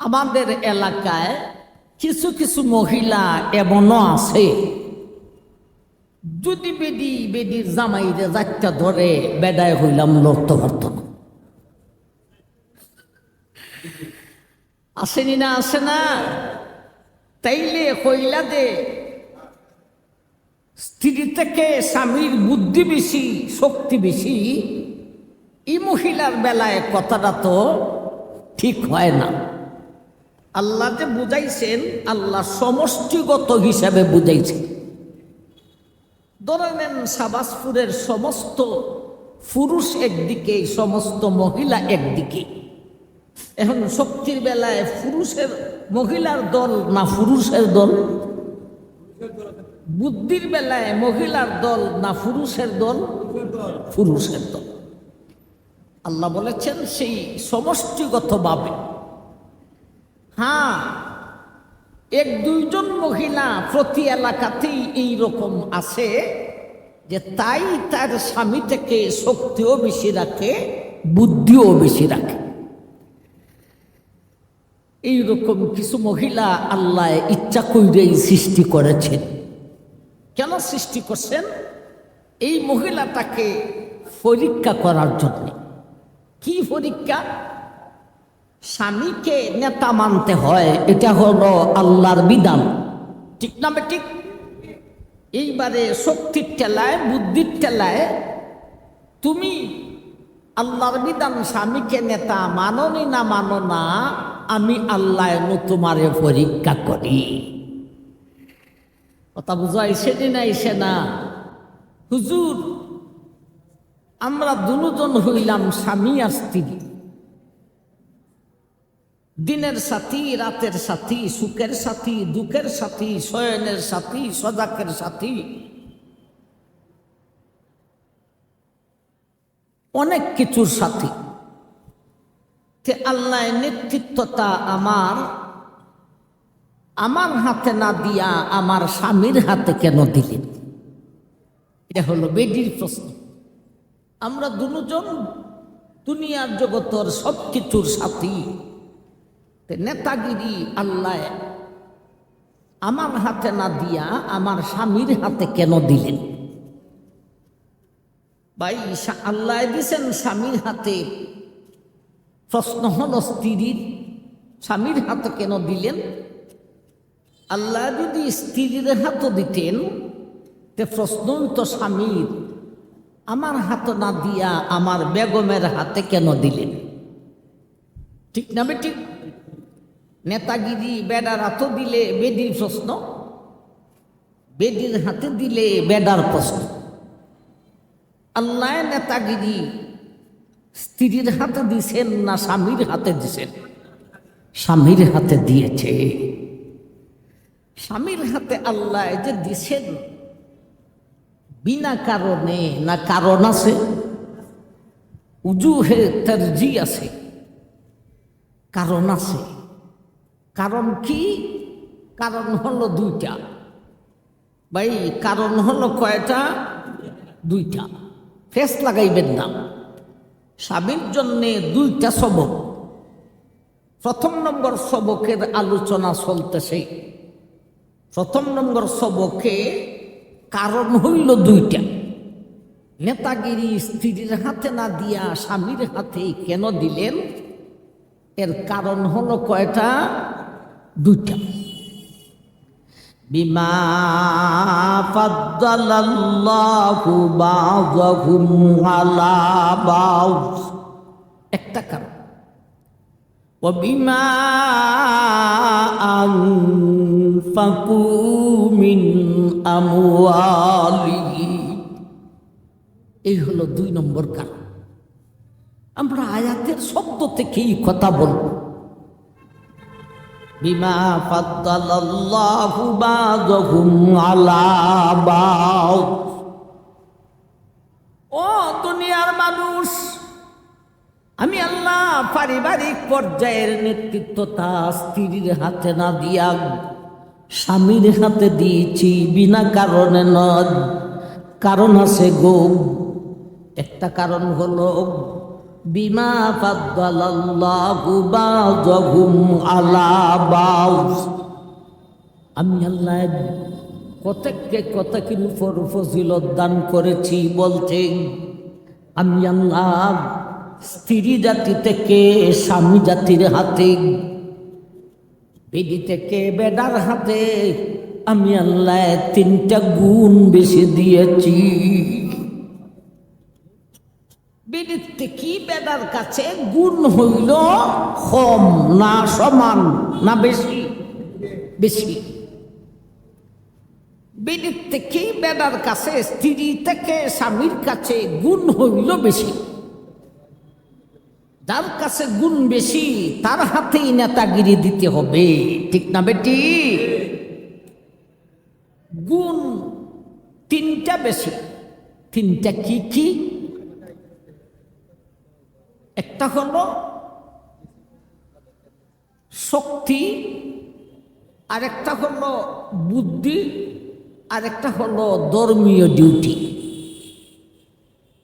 আমাদের এলাকায় কিছু কিছু মহিলা এমনও আছে। যদি বেডি বেডির জামাইরে যাত্রা ধরে, বেদায় হইলাম লড়তে পারত না আসেনি না, আসে না? তাইলে হইলা দে, স্ত্রী থেকে স্বামীর বুদ্ধি বেশি, শক্তি বেশি, এই মহিলার বেলায় কথাটা তো ঠিক হয় না। আল্লাহ যে বুঝাইছেন, আল্লাহ সমষ্টিগত হিসাবে বুঝাইছেন ধরে নেন সাবাসপুরের সমস্ত পুরুষ একদিকে, সমস্ত মহিলা একদিকে। এখন শক্তির বেলায় পুরুষের মহিলার দল না পুরুষের দল? বুদ্ধির বেলায় মহিলার দল না পুরুষের দল? পুরুষের দল। আল্লাহ বলেছেন, সেই সমষ্টিগতভাবে। হ্যাঁ এক দুইজন মহিলা প্রতি এলাকাতেই এই রকম আছে যে তাই তার স্বামী থেকে শক্তিও বেশি রাখে, বুদ্ধিও বেশি রাখে। এইরকম কিছু মহিলা আল্লাহ ইচ্ছা কইরেই সৃষ্টি করেছেন। কেন সৃষ্টি করছেন? এই মহিলাটাকে পরীক্ষা করার জন্য। কি পরীক্ষা? স্বামীকে নেতা মানতে হয়, এটা হলো আল্লাহর বিধান। ঠিক না ঠিক এইবারে শক্তির টেলায় বুদ্ধির টেলায় তুমি আল্লাহর বিধান, স্বামীকে নেতা মাননি না মানো না, আমি আল্লাহ তোমারে পরীক্ষা করি। কথা বুঝাই সেদিন আইসে না? হুজুর, আমরা দুজন হইলাম স্বামী আর স্ত্রী। দিনের সাথী, রাতের সাথী, সুখের সাথী, দুঃখের সাথী, শয়নের সাথী সজাকের সাথী। অনেক কিছুর সাথী। তে আল্লাহ নেতৃত্বতা আমার। আমার হাতে না দিয়া আমার স্বামীর হাতে কেন দিলেন? এটা হলো বেডির প্রশ্ন। আমরা দুজন দুনিয়ার জগতর সব কিছুর সাথী। নেতাগিরি আল্লাহ আমার হাতে না দিয়া আমার স্বামীর হাতে কেন দিলেন? ভাই আল্লাহ দিছেন স্বামীর হাতে। প্রশ্ন হল স্ত্রীর। স্বামীর হাতে কেন দিলেন? আল্লাহ যদি স্ত্রীর হাতও দিতেন, তে প্রশ্ন তো স্বামীর। আমার হাত না দিয়া আমার বেগমের হাতে কেন দিলেন? ঠিক না ঠিক নেতাগিরি বেডার হাত দিলে বেডির প্রশ্ন বেডির হাতে দিলে বেডার প্রশ্ন। আল্লাহ নেতাগিরি স্ত্রীর হাতে দিছেন না স্বামীর হাতে দিছেন? স্বামীর হাতে দিয়েছে। স্বামীর হাতে আল্লাহ যে দিছেন, বিনা কারণে না কারণ আছে উজু উজুহে তারজি আছে, কারণ আছে। কারণ কি? কারণ হলো দুইটা। ভাই, কারণ হলো কয়টা? দুইটা। ফেস লাগাইবেন না। স্বামীর জন্যে দুইটা সবক। প্রথম নম্বর সবকের আলোচনা চলতেছে। প্রথম নম্বর সবকে কারণ হইল দুইটা। নেতাগিরি স্ত্রীর হাতে না দিয়া স্বামীর হাতে কেন দিলেন? এর কারণ হলো কয়টা? দুইটা বিমা ফাদ্দালাল্লাহু বাযহুম আলা বায একটা কারণ وبما أنفقوا من أموالهم এই হলো দুই নম্বর কারণ আমরা আয়াতের শব্দ থেকেই কথা বলবো বিমা আলা ও দুনিয়ার মানুষ, আমি আল্লাহ পারিবারিক পর্যায়ের নেতৃত্বটা স্ত্রীর হাতে না দিয়া স্বামীর হাতে দিয়েছি, বিনা কারণে নয়। কারণ আছে গো। একটা কারণ হলো বিমা ফাদ্দালাল্লাহু বাযহুম আলা বায আমি আল্লাহ কতককে কতকের উপর ফজিলত দান করেছি বলতে, আমি আল্লাহ স্ত্রী জাতি থেকে স্বামী জাতির হাতে, বেদি থেকে বেদার হাতে আমি আল্লাহ তিনটা গুণ বেশি দিয়েছি। বেদির থেকে বেডার কাছে গুণ হইল কম, না সমান, না বেশি? বেশি। বেদির থেকে বেডার কাছে স্ত্রী থেকে স্বামীর কাছে গুণ হইল বেশি। যার কাছে গুণ বেশি, তার হাতেই নেতাগিরি দিতে হবে। ঠিক না বেটি? গুণ তিনটা বেশি। তিনটা কি কি? একটা হল শক্তি, আরেকটা হল বুদ্ধি, আরেকটা হল ধর্মীয় ডিউটি।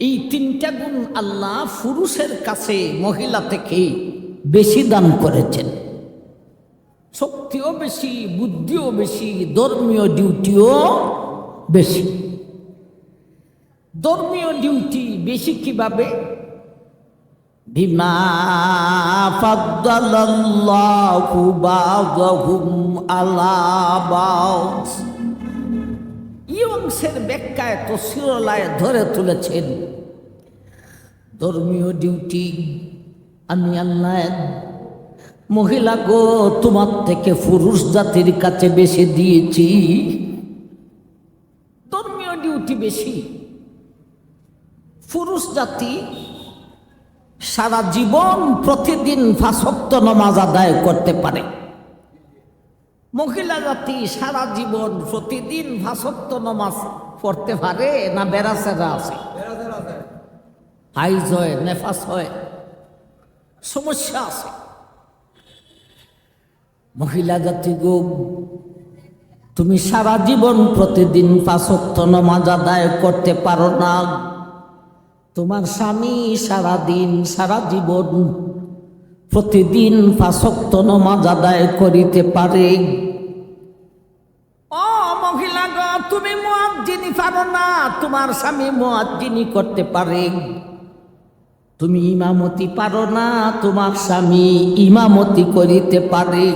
এই তিনটা গুণ আল্লাহ পুরুষের কাছে মহিলা থেকে বেশি দান করেছেন। শক্তিও বেশি, বুদ্ধিও বেশি, ধর্মীয় ডিউটিও বেশি। ধর্মীয় ডিউটি বেশি কীভাবে? ধরে তুলেছেন। ধর্মীয় ডিউটি, আমি আল্লাহ, মহিলা গো, তোমার থেকে পুরুষ জাতির কাছে বেশি দিয়েছি। ধর্মীয় ডিউটি বেশি। পুরুষ জাতি সারা জীবন প্রতিদিন ফাঁসক্ত নমাজ আদায় করতে পারে। মহিলা জাতি সারা জীবন প্রতিদিন ভাষত্ব নমাজ পড়তে পারে না বেড়াচেরা আছে? হাইজ হয়, নেফাস হয়, সমস্যা আছে। মহিলা জাতি গো, তুমি সারা জীবন প্রতিদিন পাঁচক্ত নমাজ আদায় করতে পারো না। তোমার স্বামী সারা দিন সারা জীবন প্রতিদিন পাঁচক্ত নমাজ আদায় করিতে পারে। ও মহিলা গ তুমি মুয়াজ্জিনি পারো না তোমার স্বামী মুয়াজ্জিনি করতে পারে। তুমি ইমামতি পারো না তোমার স্বামী ইমামতি করিতে পারে।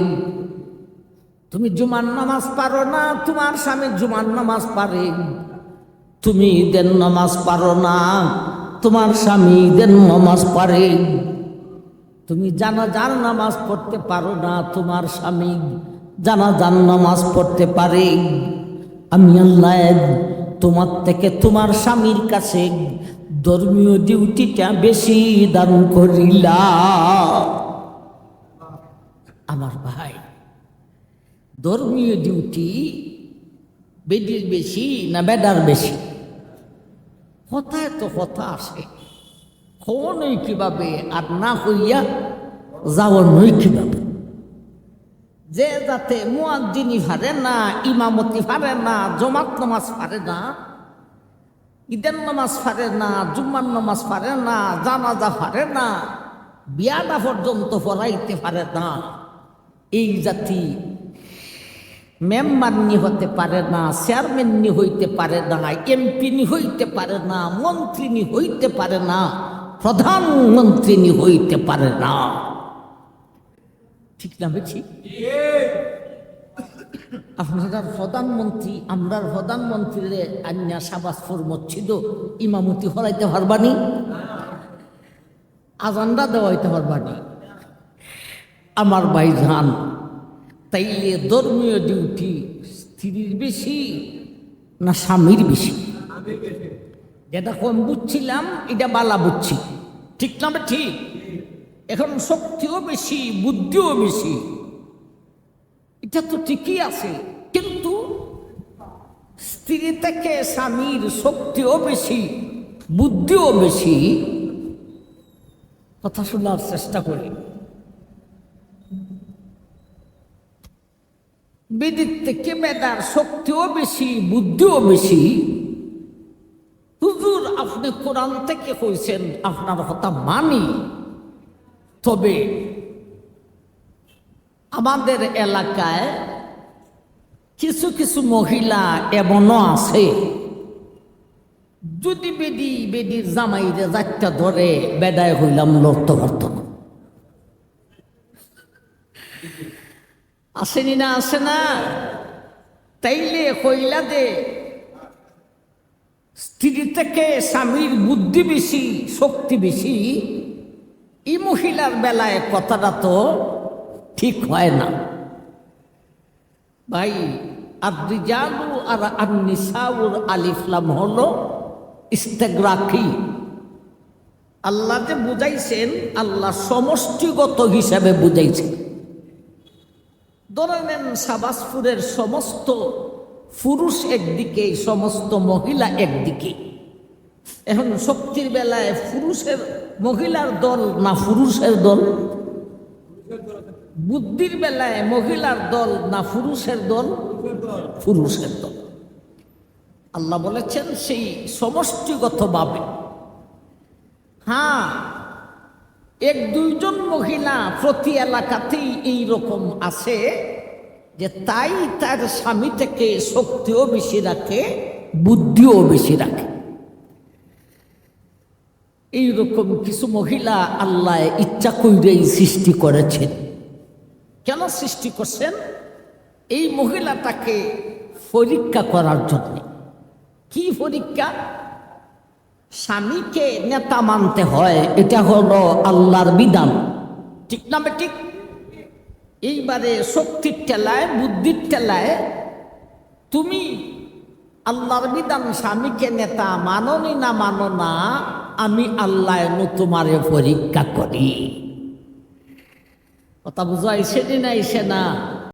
তুমি জুমার নামাজ পারো না তোমার স্বামী জুমার নামাজ পারে। তুমি ঈদের নামাজ পারো না তোমার স্বামী ঈদের নামাজ পারে তুমি জানা জানাজার নামাজ পড়তে পারো না, তোমার স্বামী জানা জানাজার নামাজ পড়তে পারে। আমি আল্লাহ, তোমার থেকে তোমার স্বামীর কাছে ধর্মীয় ডিউটিটা বেশি দান করিলা আমার ভাই, ধর্মীয় ডিউটি বেডির বেশি না বেডার বেশি? কথায় তো কথা আসে। কোনই কীভাবে আর না হইয়া যাওয়ার নই কীভাবে? যে যাতে মুয়াজ্জিনি পারে না, ইমামতি পারে না, জমাত নামাজ পারে না, ঈদের নামাজ পারে না, জুম্মার নামাজ পারে না, জানাজা পারে না, বিয়াটা পর্যন্ত পড়াইতে পারে না। এই জাতি মেম্বার নি হতে পারে না চেয়ারম্যান নি হইতে পারে না এমপি নি হইতে পারে না মন্ত্রী নি হইতে পারে না প্রধানমন্ত্রী নি হইতে পারে না। ঠিক না বেছি আপনার প্রধানমন্ত্রী, আমরা প্রধানমন্ত্রীরে আন্যা সাবাসপুর মসজিদ ইমামতি হরাইতে পারবানি আজান্ডা দেওয়াইতে পারবানি আমার ভাইজান তাইলে ধর্মীয় ডিউটি স্ত্রীর বেশি না স্বামীর বেশি? যেটা কম বুঝছিলাম, এটা বালা বুঝছি। ঠিক না ঠিক এখন শক্তিও বেশি, বুদ্ধিও বেশি। এটা তো ঠিকই আছে, কিন্তু স্ত্রী থেকে স্বামীর শক্তিও বেশি, বুদ্ধিও বেশি। কথা শোনার চেষ্টা করি। বেদির থেকে বেদার শক্তিও বেশি, বুদ্ধিও বেশি? হুজুর, আপনি কোরআন থেকে কইছেন আপনার কথা মানি। তবে আমাদের এলাকায় কিছু কিছু মহিলা এমনও আছে। যদি বেদি, বেদির জামাইরে যাত্রা ধরে বেদায় হইলাম লড়ত পারত না। আসেনি না আসে না? তাইলে কইলা দে, স্ত্রী থেকে স্বামীর বুদ্ধি বেশি, শক্তি বেশি, এই মহিলার বেলায় কথাটা তো ঠিক হয় না। ভাই, আদ্রিজালু আর আন্নিসাউর আলিফলাম হলো ইস্তেগ্রাফি আল্লাহ যে বুঝাইছেন, আল্লাহ সমষ্টিগত হিসাবে বুঝাইছেন। ধরে নেন সাবাসপুরের সমস্ত পুরুষ একদিকে, সমস্ত মহিলা একদিকে। এখন শক্তির বেলায় পুরুষের মহিলার দল না পুরুষের দল? বুদ্ধির বেলায় মহিলার দল না পুরুষের দল? পুরুষের দল। আল্লাহ বলেছেন, সেই সমষ্টিগতভাবে হ্যাঁ এক দুইজন মহিলা প্রতি এলাকাতেই এই রকম আছে যে তাই তার স্বামী থেকে শক্তিও বেশি রাখে, বুদ্ধিও বেশি রাখে। এইরকম কিছু মহিলা আল্লাহ ইচ্ছা কইরেই সৃষ্টি করেছেন। কেন সৃষ্টি করছেন? এই মহিলাটাকে পরীক্ষা করার জন্য। কি পরীক্ষা? স্বামীকে নেতা মানতে হয়, এটা হলো আল্লাহর বিধান। ঠিক না ঠিক এইবারে শক্তির টেলায় বুদ্ধির টেলায় তুমি আল্লাহর বিধান, স্বামীকে নেতা মাননি না মানো না, আমি আল্লাহ তোমারে পরীক্ষা করি। কথা বুঝাইছে না এসে না?